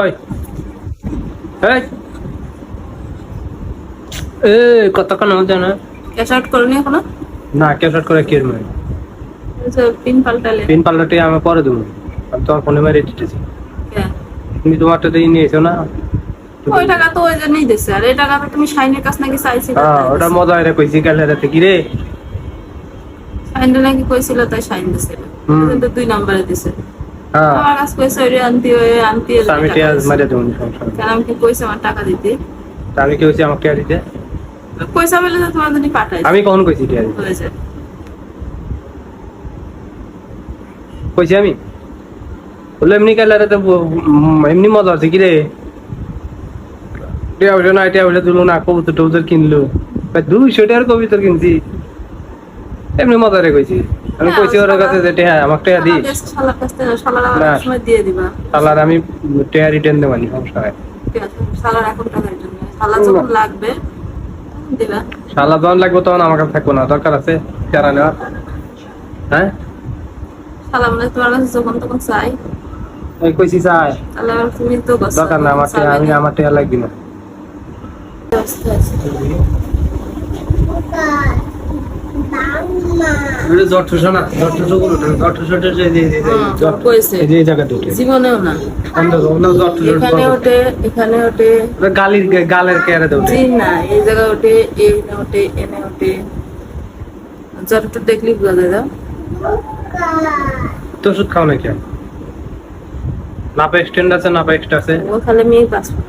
ওই। এই। এ কতক্ষণ হচ্ছে না ক্যাশ আউট করনি এখনও? না ক্যাশাট করে কি মানে পিন পাল্টালে। পিন পাল্লাটি আমি পরে দেবো। আমি তোমার ফোনে মেরে দিতেছি। তুমি তোমারটা দিয়ে নিয়েছো না? ওই টাকা তো ওই জন্যই দিছে। আর এই টাকা তুমি শাইনের কাছ নাকি চাইছিলে? হ্যাঁ ওটা মজা এটা কইছি কাল রাতে কি রে? শাইনটা নাকি কইছিল তাই শাইন দিছে। কিন্তু দুই নম্বরে দিছে। হ্যাঁ। আমার কাছে কইছে ওই আনতি ওই আনতি আমি টিয়া দিছে। মারিয়ে দেবো সমস্যা নেই। কেন আমি কি কইছে আমার টাকা দিতে? আমি কি হয়েছি আমাকে টিয়া দিতে? পয়সা পেলে তো তোমার জন্য পাঠাই আমি কখন কইছি টিয়া দিতে? কইছি আমি? বলল এমনি এমনি মজা আছে কি রে টিয়া না টিয়া উঠে তুলো না কবুতর টবুতর কিনলো দুইশো টাকার কবুতর কিনছি। এমনি মজা রে কইছি। আমি কইছি ওর কাছে যে টিয়া আমাকে টিয়া দি না। দিবা। তাহলে আমি টিয়া রিটার্ন দেবানি সমস্যা হয় এখন জন্য। শালা যখন লাগবে তখন দিবা। শালা যখন লাগবে তখন আমার কাছে থাকব না দরকার আছে টিয়ারা নেওয়ার। হ্যাঁ? মানে তোমার কাছে যখন তখন চাই। এই কইছি চাই। তাহলে তুমি তো দরকার না আমার আমি আমার টিয়া লাগবে না। গালির গালের কেয়ারে দেবো না এই জায়গায় ওঠে এই ওঠে এনে ওঠে। যতটুকু দেখলি বোঝা যায় তো ওষুধ খাও না কেন নাপা এক্সটেন্ড আছে নাপা এক্সট্রা আছে। ও খালি মেয়ে বাঁচবো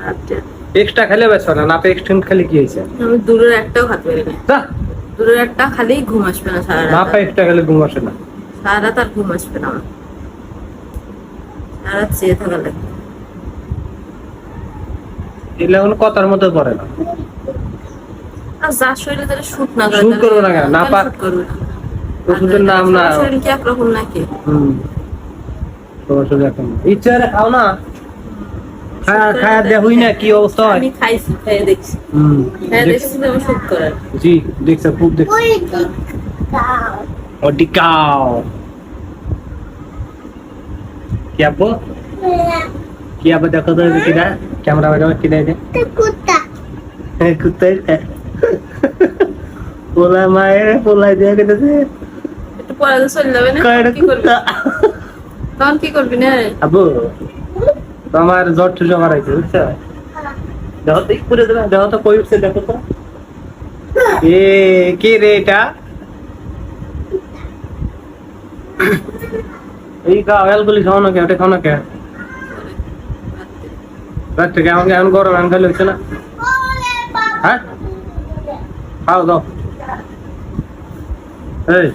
এক্সট্রা খেলে বেসো না নাপা এক্সটেন্ড খালি কি হয়েছে? আমি দূরের একটাও খাতে পারি না। দূরের একটা খালি ঘুম আসবে না সারা রাত। এক্সট্রা খেলে ঘুম আসে না। সারা রাত আর ঘুম আসবে না আমার। সারা রাত চেয়ে থাকা লাগবে। এগুলো কোনো কথার মধ্যে পড়ে না। আর যার শরীরে তাহলে শুট না করে Shoot করবে না? না পা- করবে ওষুধের নাম না শরীর কি একরকম নাকি? হুম। তোমার এখন ইচ্ছা খাও না। খায়া খায়া দেখুই না কি অবস্থা? হয় আমি খাইছি খাইয়ে দেখছি। হুম। খাইয়ে দেখছি তবে শুট করার জি দেখছে খুব দেখছে ও ডিকাও কি আব্বু কি আব্বু দেখো তো কিনা ক্যামেরা বাইরে কিনা এটা হ্যাঁ কুত্তা। পোলা মায়ের পোলা দিয়ে কেটেছে। একটু তো চলে যাবে না? কি করবি? তখন কি করবি না? রে? আব্বু তোমার জ্বর ঠুসো মারাইছে বুঝছ? দেখো তো পুরে দেবে দেখো তো কই উঠছে দেখো তো। এ, কে রে এটা? এই খাও অয়েলগুলি খাও না কে, ওটা খাও না কে? রাত্রে কেমন কেমন গরম আমি খালি হচ্ছে না। হ্যাঁ? খাও, দাও। এই।